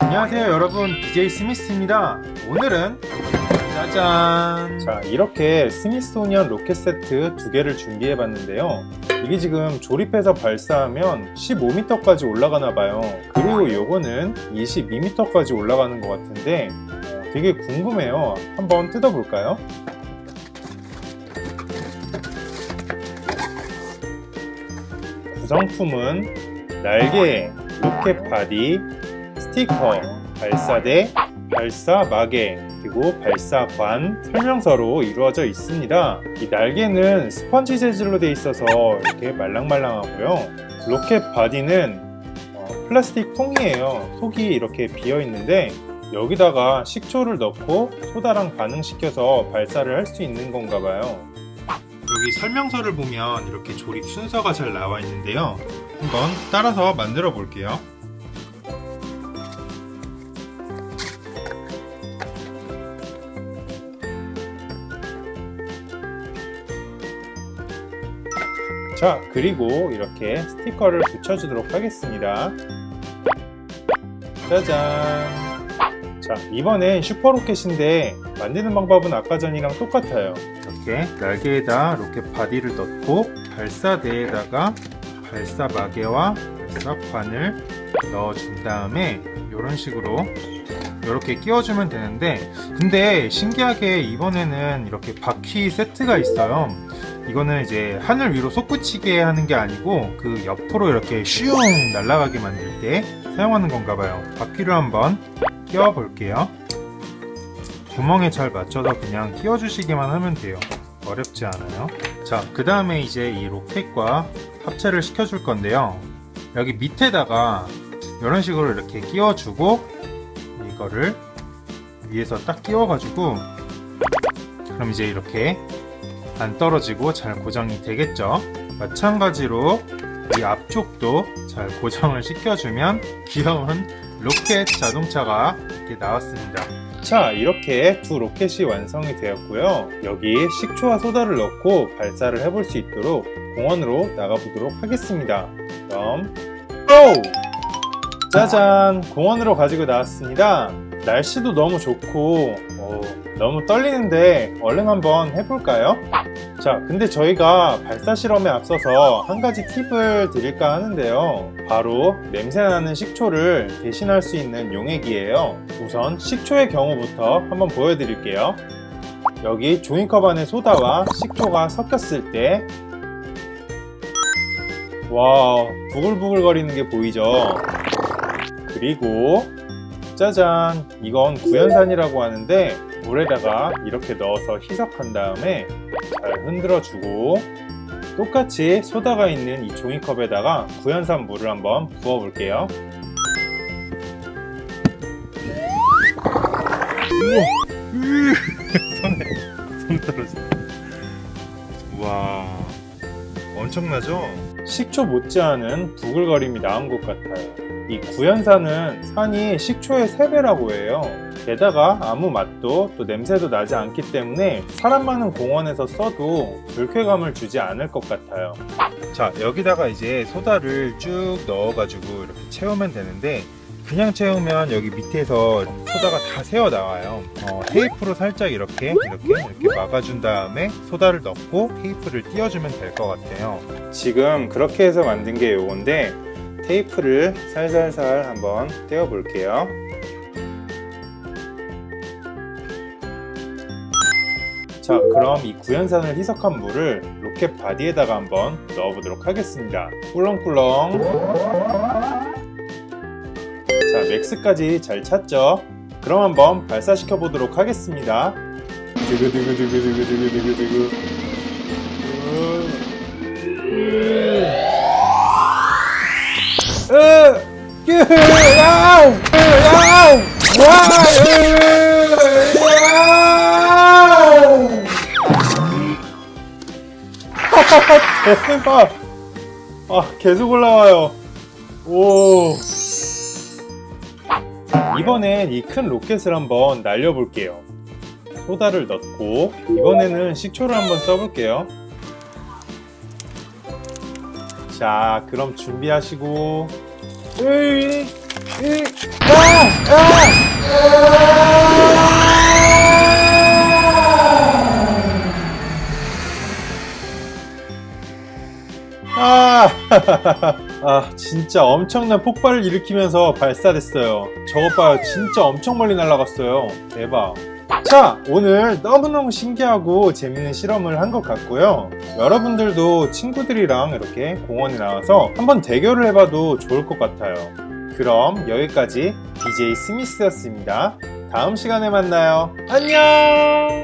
안녕하세요 여러분. DJ 스미스입니다. 오늘은 짜잔. 자 이렇게 스미소니언 로켓 세트 두 개를 준비해 봤는데요. 이게 지금 조립해서 발사하면 15m까지 올라가나 봐요. 그리고 요거는 22m까지 올라가는 것 같은데 어, 되게 궁금해요. 한번 뜯어볼까요? 구성품은 날개, 로켓 바디, 스티커, 발사대, 발사 마개, 그리고 발사관 설명서로 이루어져 있습니다. 이 날개는 스펀지 재질로 되어 있어서 이렇게 말랑말랑하고요. 로켓 바디는 어, 플라스틱 통이에요. 속이 이렇게 비어 있는데 여기다가 식초를 넣고 소다랑 반응시켜서 발사를 할 수 있는 건가 봐요. 여기 설명서를 보면 이렇게 조립 순서가 잘 나와 있는데요. 한번 따라서 만들어 볼게요. 자, 그리고 이렇게 스티커를 붙여주도록 하겠습니다. 짜잔! 자, 이번엔 슈퍼로켓인데 만드는 방법은 아까 전이랑 똑같아요. 이렇게 날개에다 로켓 바디를 넣고 발사대에다가 발사 마개와 발사관을 넣어준 다음에 이런 식으로 이렇게 끼워주면 되는데 근데 신기하게 이번에는 이렇게 바퀴 세트가 있어요. 이거는 이제 하늘 위로 솟구치게 하는 게 아니고 그 옆으로 이렇게 슝 날아가게 만들 때 사용하는 건가 봐요. 바퀴를 한번 끼워 볼게요. 구멍에 잘 맞춰서 그냥 끼워 주시기만 하면 돼요. 어렵지 않아요. 자, 그 다음에 이제 이 로켓과 합체를 시켜줄 건데요. 여기 밑에다가 이런 식으로 이렇게 끼워주고 이거를 위에서 딱 끼워가지고 그럼 이제 이렇게 안 떨어지고 잘 고정이 되겠죠. 마찬가지로 이 앞쪽도 잘 고정을 시켜주면 귀여운 로켓 자동차가 이렇게 나왔습니다. 자, 이렇게 두 로켓이 완성이 되었고요. 여기 식초와 소다를 넣고 발사를 해볼 수 있도록 공원으로 나가보도록 하겠습니다. 그럼 고! 짜잔! 공원으로 가지고 나왔습니다. 날씨도 너무 좋고 어, 너무 떨리는데 얼른 한번 해볼까요? 자, 근데 저희가 발사 실험에 앞서서 한 가지 팁을 드릴까 하는데요. 바로 냄새나는 식초를 대신할 수 있는 용액이에요. 우선 식초의 경우부터 한번 보여드릴게요. 여기 종이컵 안에 소다와 식초가 섞였을 때 와, 부글부글 거리는 게 보이죠? 그리고 짜잔, 이건 구연산이라고 하는데 물에다가 이렇게 넣어서 희석한 다음에 잘 흔들어 주고 똑같이 소다가 있는 이 종이컵에다가 구연산 물을 한번 부어 볼게요. 손에 손 떨어져. 와, 엄청나죠? 식초 못지않은 부글거림이 나온 것 같아요. 이 구연산은 산이 식초의 3배라고 해요. 게다가 아무 맛도 또 냄새도 나지 않기 때문에 사람 많은 공원에서 써도 불쾌감을 주지 않을 것 같아요. 자, 여기다가 이제 소다를 쭉 넣어가지고 이렇게 채우면 되는데 그냥 채우면 여기 밑에서 소다가 다 새어 나와요. 어, 테이프로 살짝 이렇게 이렇게 이렇게 막아준 다음에 소다를 넣고 테이프를 띄워주면 될 것 같아요. 지금 그렇게 해서 만든 게 요건데 테이프를 살살살 한번 떼어 볼게요. 자, 그럼 이 구연산을 희석한 물을 로켓 바디에다가 한번 넣어보도록 하겠습니다. 꿀렁꿀렁. 자, 맥스까지 잘 찼죠? 그럼 한번 발사시켜 보도록 하겠습니다. 두구두구두구두구두구두구. 대박! 아, 계속 올라와요. 오. 이번엔 이 큰 로켓을 한번 날려볼게요. 소다를 넣고, 이번에는 식초를 한번 써볼게요. 자, 그럼 준비하시고! 아! 아, 진짜 엄청난 폭발을 일으키면서 발사됐어요. 저것 봐요. 진짜 엄청 멀리 날아갔어요. 대박. 자, 오늘 너무너무 신기하고 재밌는 실험을 한 것 같고요. 여러분들도 친구들이랑 이렇게 공원에 나와서 한번 대결을 해봐도 좋을 것 같아요. 그럼 여기까지 DJ 스미스였습니다. 다음 시간에 만나요. 안녕!